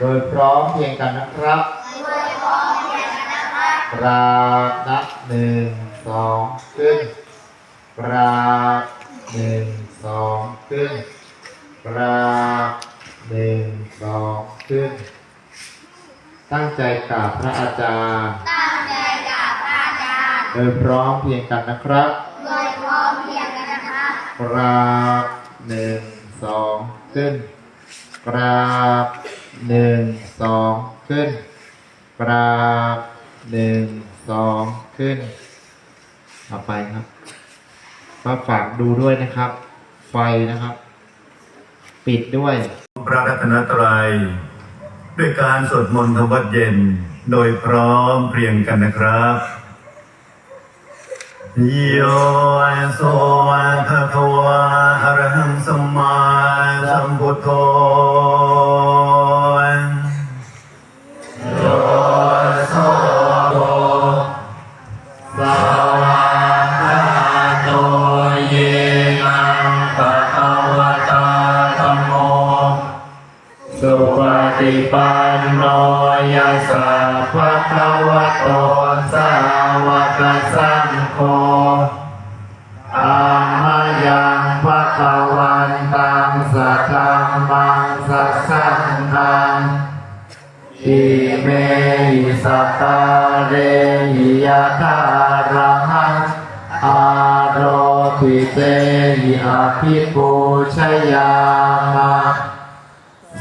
โดยพร้อมเพรียงกันนะครับกราบนับหนึ่งสองขึ้นกราบหนึ่งสองขึ้นกราบหนึ่งสองขึ้น ตั้งใจกราบพระอาจารย์ตั้งใจกับพระอาจารย์ โดยพร้อมเพรียงกันนะครับ โดยพร้อมเพรียงกันนะครับกราบหนึ่งสองขึ้นกราบ หนึ่งสองขึ้นกราบหนึ่งสองขึ้น ต่อไปครับมาฝากดูด้วยนะครับ ไฟนะครับ ปิดด้วย พระรัตนตรัยด้วยการสวดมนต์ทวัดเย็น โดยพร้อมเพรียงกันนะครับโยโสภะคะวะอะระหังสัมมาสัมพุทโธ สาวกสังโฆอามายังภะคะวันตังสัทธัมมังสัสังฆังอิเมหิสัตตาเรหิยะทาระหังอาโรปิเตหิอาภิปูชยามะ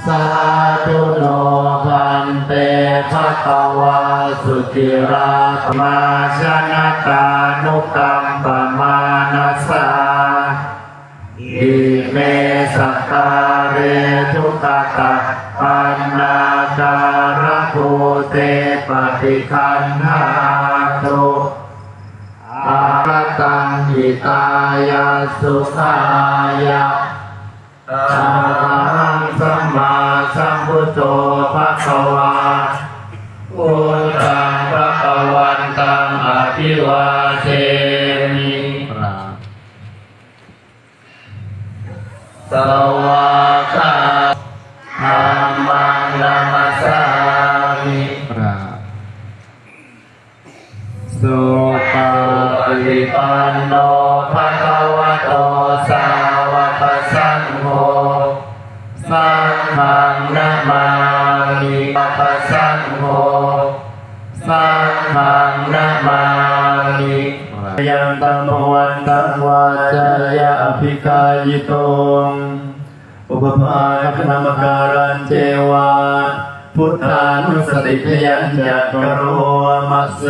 สาธุโนพันเตภะคะวา สุติรามาชนะตานุกัมปมานัสสาอิเมสตาเรทุกตะปันนาการะภูเตปฏิคันหาตุอารตังหิตายาสุขายาอรหังสัมมาสัมพุทโธภะคะวา พุทธังพระคะวันตังอภิวาเทมิสวา ยังตัมวันตังวาจายาอภิกายิโตงอุปภาคณมการันเจวาพุทธานุสติพยัญญกโรมัสเส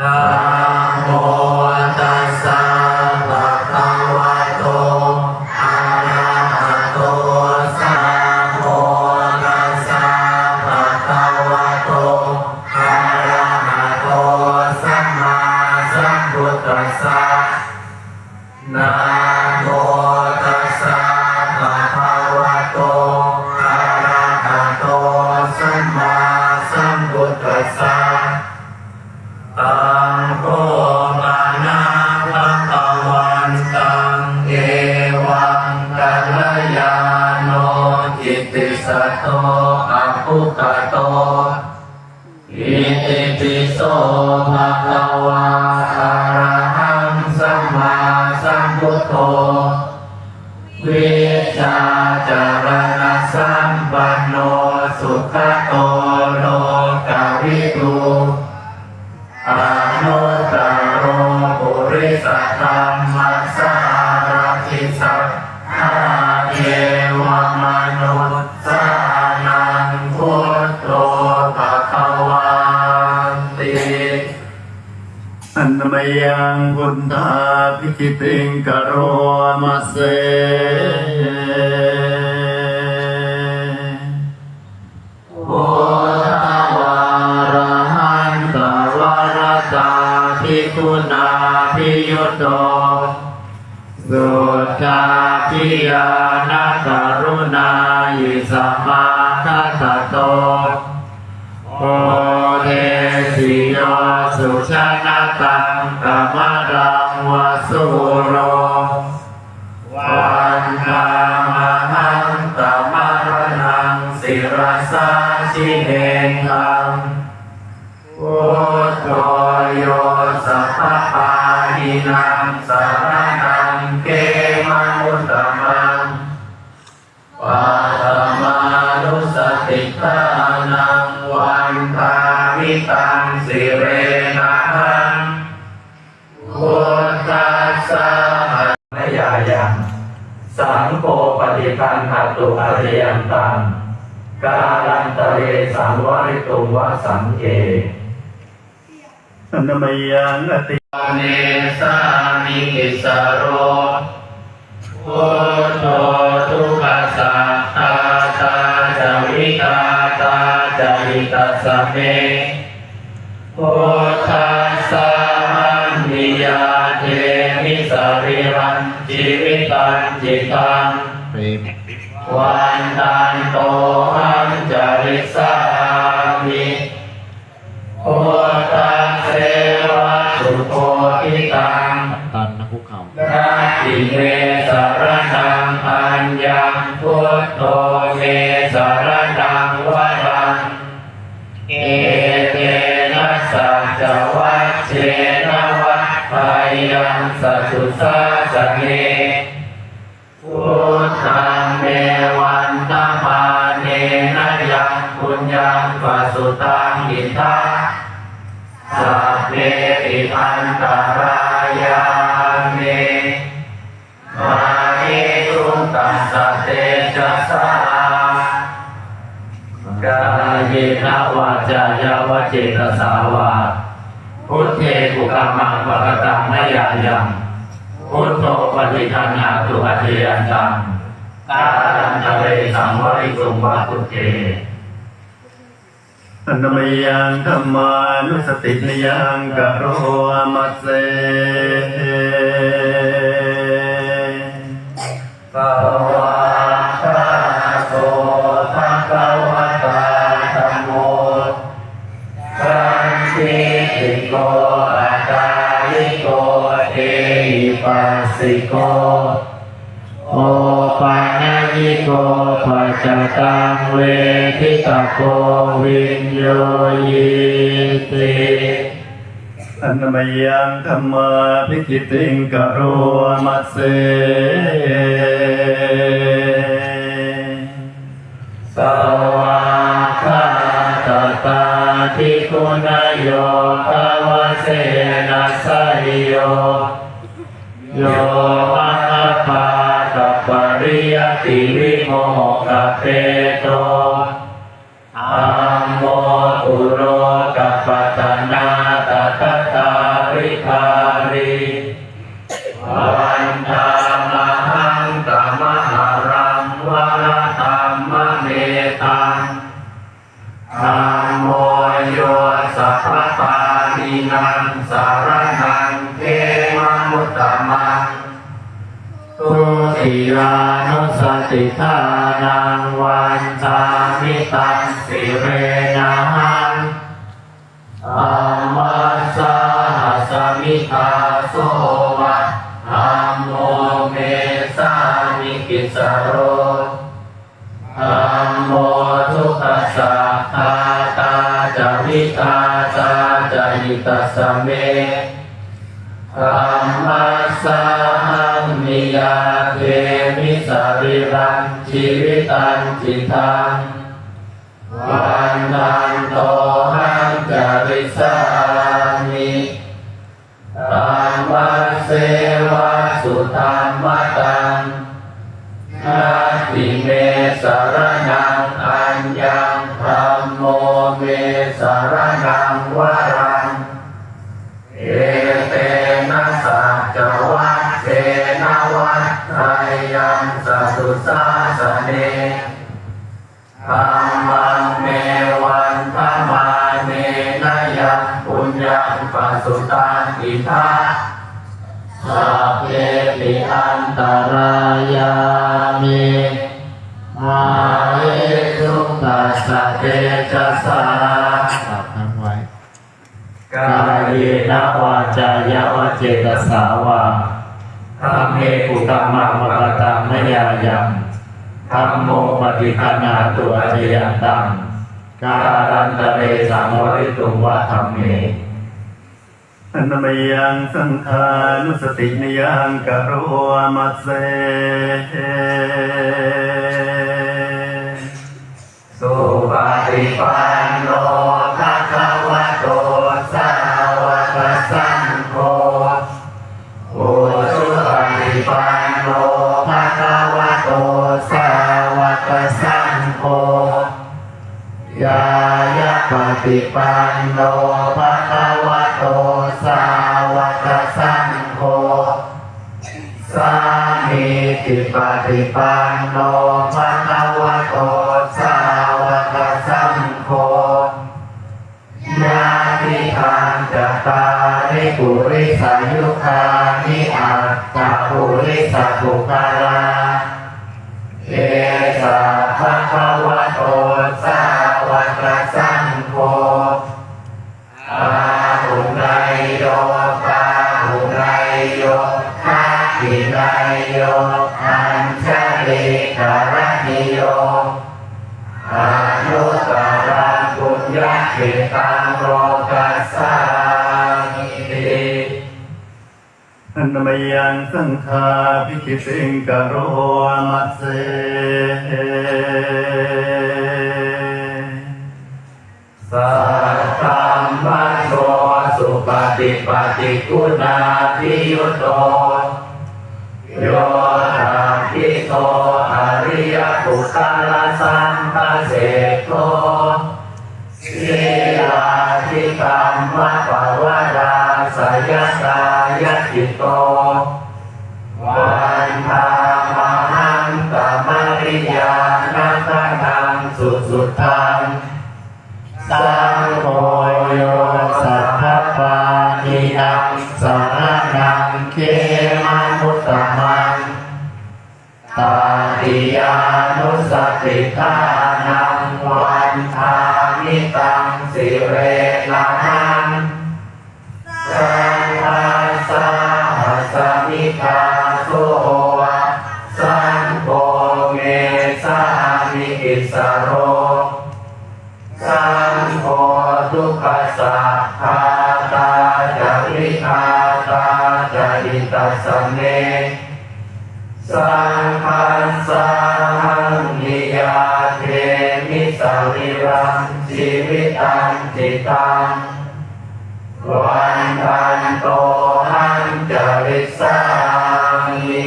นา ตัสสะนะ วิชาจารณสัมปันโนสุขโตโลกาวิทูอนุตตโรปุริสธรรมสารทิสัทธาเทวมนุสานังพุทโธภะคะวันติอันมยังพุทธา ภิกิติงกโรมาเสพุทธวารหันตวรตาภิกขุนาภิยุตโตสุจาพิยานาคารุณายิสัมมาคัตโตโอเทสิโยสุชนะตังกามรัง วสุโร กาลันตะเรสังวริตุวะสังเกอนามัยยังอติเนสามิกิสโรพุทโธทุกขสัตตาตาจาวิตาตาจาริตาสเมพุทธัสสะมันนิยาเทมิสริรันจิวิตันจิตังวันตัน โตหังจาริสามิโอตังเสวะสุโคทิตังตันนะคุกเข่านาทิเมสารนังอัญญังพุทโธเมสารนังว อันตรายาเมมาเอตุตัสเตจัสสะกายนะวาจายาวเจตสาวาพุทเทกุกามังปะกตังมยายังพุทโธปฏิทันหาตุอัจยันตังกาลันตะเรสังวริสุวะพุทเท นามยังธรรมานุสตินยังกะโรมัสเสภวะคาโตภะคะวะตาธัมโมสันติติโกอาตาลิโกเอหิปัสสิโกโอปานายิโกปัจจตังเวทิตาโกวินโยยิติอนมยังธรรมาพิจิติงกโรมัสเสสวาคาตตาทิคุณโยภาวเสนัสยโยโย ยติวิโมกเปโตอัมโมตุโรกัปตนาตตตาริคาริวา สติทานังวันทามิตังสิเรนะหังอัมมัสสาหัสมิตาโสวะอัมโมเมสามิกิสโรอัมโมทุกขสัตตาตาจาวิตาตาจายิตาสเมธรรมัสสะหังมิ ยาเทมิสริรังชีวิตันจิตังวันนันโตหังจาริสามิตามมัสเสวะสุธรรมตังนาติเมสารนั สสุตังอิทาสัพเพปิอันตรายามิมาเอตุตัสสะเตจัสสะตัดทั้งไว้กายเนวาจายาวเจตสาวาธรรมเมกุตมังมะกตังมยายังธรรมโมปฏิคันนาตุอาจยันตังการันตเรสังวริตุงวัฒเมอัน นมยังสังฆานุสตินยังกโรมัสเสสุปฏิปันโนภะคะวะโตสาวกสังโฆโอสุปฏิปันโนภะคะวะโตสาวกสังโฆยายะปฏิปันโนภะคะ โตสาวกสังโฆสามีติปฏิปันโนภะคะวะโตสาวกสังโฆญาติทานจตาริปุริสายุคานิอัตตาปุริสัพุคาราเอสะภะคะวะ ญญเกตังโลกัสสามิติอันมยังสังฆาพิคิสิงกโรมัสเสสัตตัมมัสโสสุปฏิปฏิกุณาทิยุตโตโยธาทิโตอริยปุคลสัมปเสโต ทิกรรมปวาราสยตายติโตวันธามหังตมริยานัตตังสุสุทังสังโฆโยสัพพปานิยังสารนังเขมามุตตมังตาติยานุสติทานังวันทามิตัง เรละหังสังฆาสาหัสมิทาโสสังโฆเมสามิอิสโรสังโฆทุกขสัพพาตาจาริกาตาจาริตัสเมสังฆัสสะหังนิยาเทมิสาวิรังชีวิตัง จิตังวันทันโตหังจาริสามิ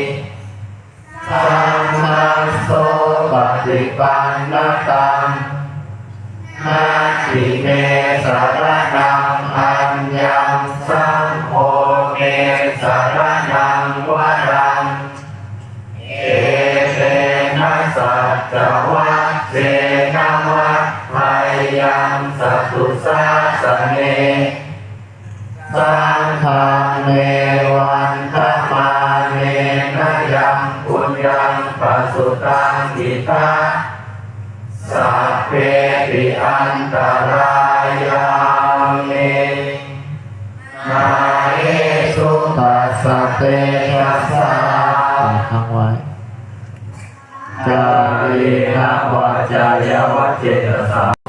สังฆัสโสปฏิปันนตังนาทิเมสารนังอัญญังสังโฆเมสาร สังเมวันทมาเนนะยังปุญญังปัสสุตังอิทาสัพเพปิอันตรายามินาเอสุตัสสะเตชัสสะต่อข้งไว้จารีนะวาจายวัจเจตสา